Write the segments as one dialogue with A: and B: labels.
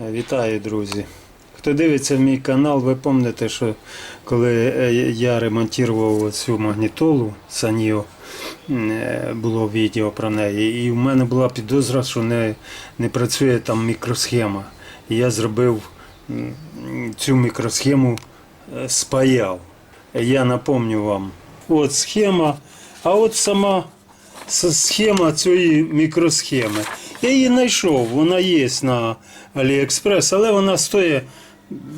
A: Вітаю, друзі. Хто дивиться мій канал, ви пам'ятаєте, що коли е, я ремонтував цю магнітолу Саніо, е, було відео про неї, і в мене була підозра, що не, не працює там мікросхема. І я зробив цю мікросхему, е, спаяв. Я напомню вам, от схема, а от сама схема цієї мікросхеми. Я її знайшов, вона є на AliExpress, але вона стоїть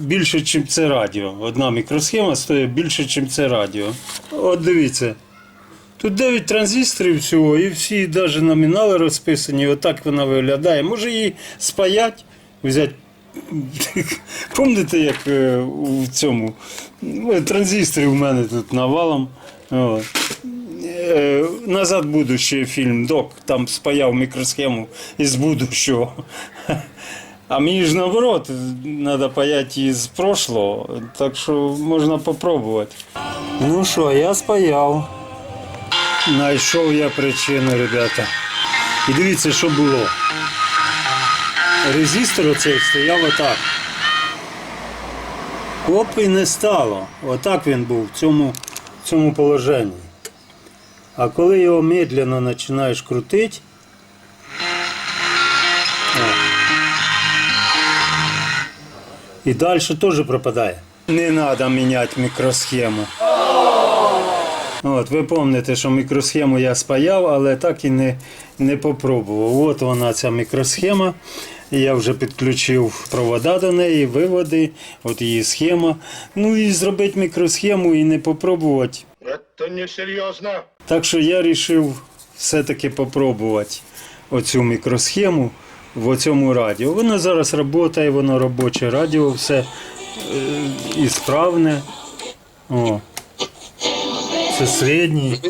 A: більше, ніж це радіо. Одна мікросхема стоїть більше, ніж це радіо. От дивіться. Тут 9 транзисторів всього, і всі навіть номінали розписані. Отак вона виглядає. Може її спаять, взяти. Пам'ятаєте, як е, у цьому ну, транзисторів у мене тут навалом. От. Е, Назад будущее фільм Док там спаяв мікросхему із будущого. А мені ж наоборот, треба паяти із прошлого, так що можна попробувати. Ну що, я спаяв. Знайшов я причину, ребята. І дивіться, що було. Резистор оцей стояв отак. Оп, і не стало. Отак він був в цьому, в цьому положенні. А коли його медленно починаєш крутити, і далі теж пропадає. Не треба міняти мікросхему. От, ви пам'ятаєте, що мікросхему я спаяв, але так і не, не попробував. От вона ця мікросхема. Я вже підключив провода до неї, виводи, от її схема. Ну і зробити мікросхему і не попробувати.
B: Это несерьезно.
A: Так що я вирішив все-таки попробувати оцю мікросхему в цьому радіо. Воно зараз працює, воно робоче радіо, все е, і справне. О. Це середній.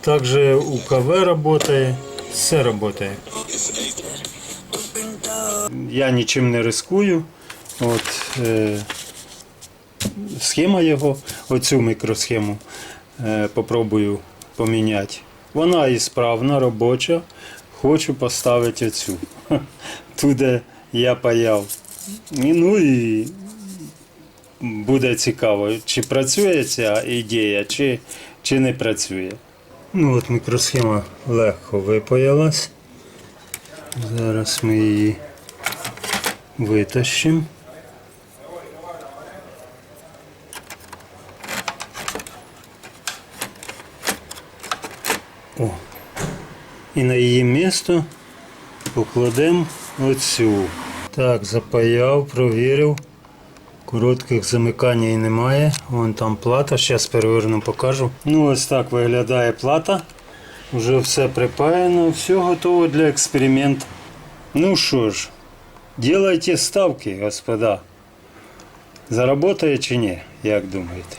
A: Також у КВ працює, все працює. Я нічим не рискую. От, е, схема його, оцю мікросхему е, попробую поміняти. Вона і справна, робоча. Хочу поставити оцю. Туди я паяв. Ну і буде цікаво, чи працює ця ідея, чи, чи не працює. Ну от мікросхема легко випаялась. Зараз ми її витащимо. І на її місто покладемо оцю. Так, запаяв, провірив. Коротких замикань і немає. Вон там плата. Зараз переверну, покажу. Ну, ось так виглядає плата. Вже все припаяно, все готово для експерименту. Ну що ж, делайте ставки, господа. Заработає чи ні, як думаєте?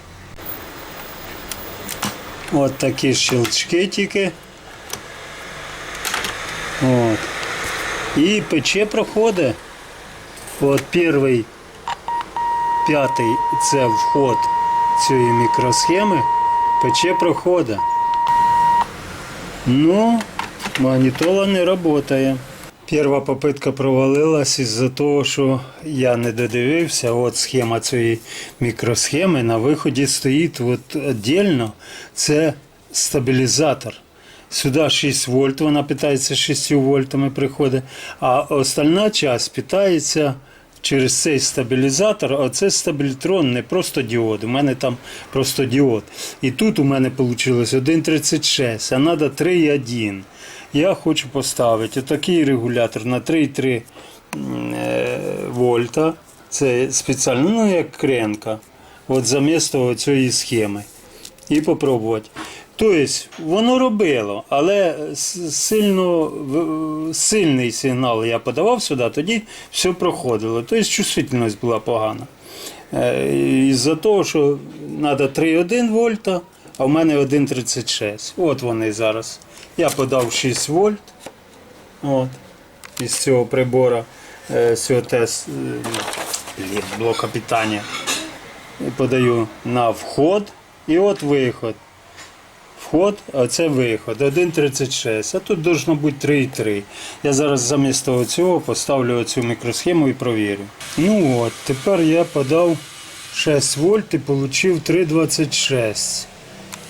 A: От такі щелчки тільки. От. І пече проходить. От перший П'ятий це вход цієї мікросхеми. Пече проходить. Ну, магнітола не працює. Перша попитка провалилась із-за того, що я не додивився. От схема цієї мікросхеми. На виході стоїть от віддільно. Це стабілізатор. Сюди 6 вольт, вона питається 6 вольтами приходить, а остальна часть питається через цей стабілізатор, а це стабілітрон, не просто діод. У мене там просто діод. І тут у мене вийшло 1,36, а треба 3,1. Я хочу поставити отакий регулятор на 3,3 м, е, вольта. Це спеціально, ну як кренка. От замісто цієї схеми. І попробувати. Тобто воно робило, але сильно, сильний сигнал я подавав сюди, тоді все проходило. Тобто чувствительність була погана. Е, Із-за того, що треба 3,1 вольта, а в мене 1,36. От вони зараз. Я подав 6 вольт от, із цього прибора, е, з цього тест, е, блока питання. Подаю на вход і от виход. Вход, а це виход. 1,36. А тут должно бути 3,3. Я зараз замість цього поставлю оцю мікросхему і провірю. Ну от, тепер я подав 6 вольт і отримав 3,26.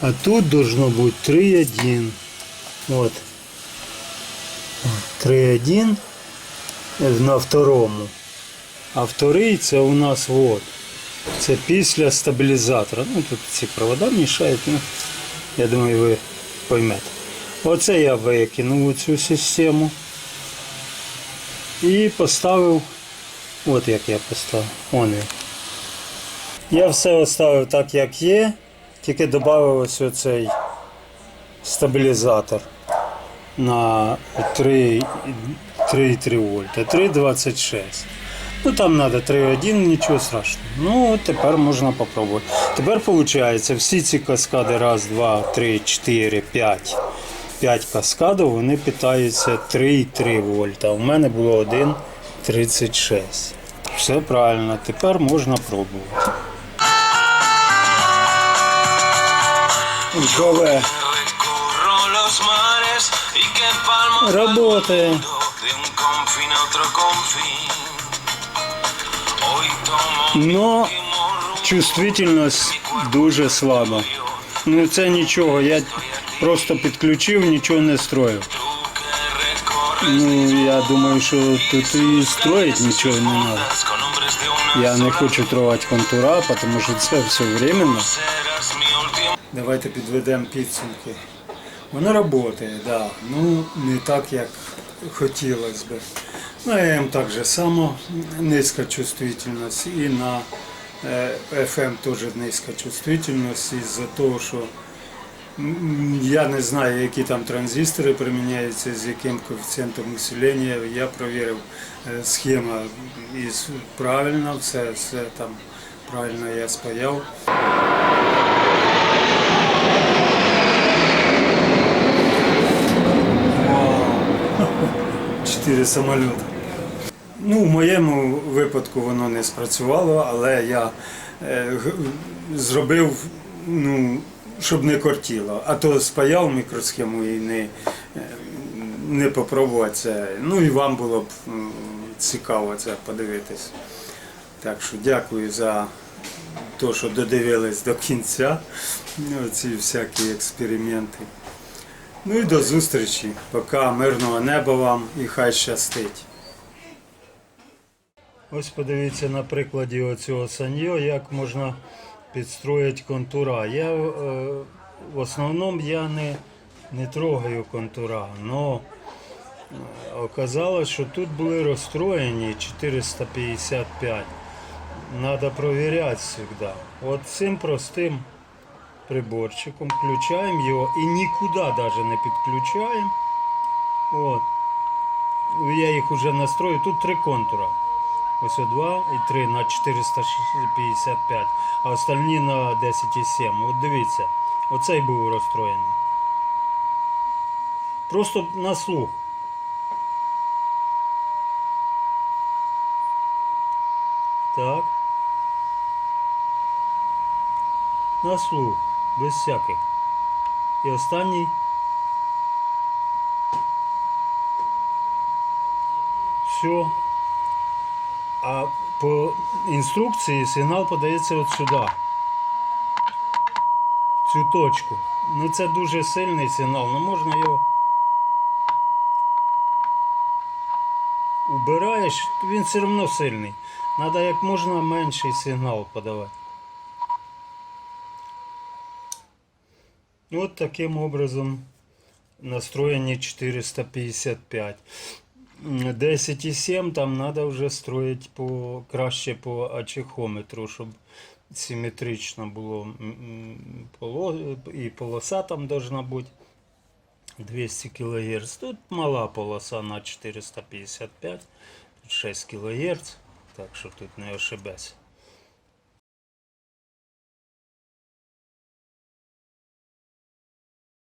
A: А тут должно бути 3,1. От. 3,1 на второму. А вторий це у нас вот. Це після стабілізатора. Ну тут ці провода мішають, ну, я думаю, ви поймете. Оце я викинув цю систему. І поставив. От як я поставив. Он він. Я все оставив так, як є, тільки додав ось оцей стабілізатор на 3 3,3 вольта, 3,26. Ну там треба 3,1, нічого страшного. Ну тепер можна попробувати. Тепер виходить, всі ці каскади, раз, два, три, чотири, п'ять. 5 каскадів, вони питаються 3,3 вольта. У мене було 1,36. Все правильно, тепер можна пробувати. Кове.
C: Recorro
A: Но чувствительність дуже слаба. Ну це нічого, я просто підключив, нічого не строїв. Ну я думаю, що тут і строїть нічого не треба. Я не хочу тривати контура, тому що це все временно. Давайте підведемо підсумки. Воно працює, да. Ну не так, як хотілося б. На ЕМ так же само низька чувствительність і на е, FM теж низька чувствительність із-за того, що я не знаю, які там транзистори приміняються, з яким коефіцієнтом усилення. Я провірив е, схема із правильно, все, все там правильно я спаяв. Чотири самоліти. Ну, в моєму випадку воно не спрацювало, але я е, зробив, ну, щоб не кортіло. А то спаяв мікросхему і не, е, не попробувати це. Ну і вам було б цікаво це подивитись. Так що дякую за те, що додивились до кінця. Ну, Ці всякі експерименти. Ну і до зустрічі. Пока мирного неба вам і хай щастить. Ось подивіться на прикладі оцього саньо, як можна підстроїти контура. Я е, в основному я не, не трогаю контура, але оказалось, що тут були розстроєні 455. Треба перевіряти завжди. От цим простим приборчиком, включаємо його і нікуди навіть не підключаємо. От. Я їх вже настрою. Тут три контура. Ось 2 і 3 на 455, а остальні на 10,7. От дивіться, оцей був розстроєний. Просто на слух. Так. На слух, без всяких. І останній. Все. А по інструкції сигнал подається от сюди. В цю точку. Ну це дуже сильний сигнал, ну можна його. Убираєш, він все одно сильний. Треба як можна менший сигнал подавати. От таким образом настроєні 455. М, 10,7 там треба вже строїти по, краще по ачехометру, щоб симетрично було м, м, поло, і полоса там должна бути 200 кГц. Тут мала полоса на 455, тут 6 кГц, так що тут не ошибеться.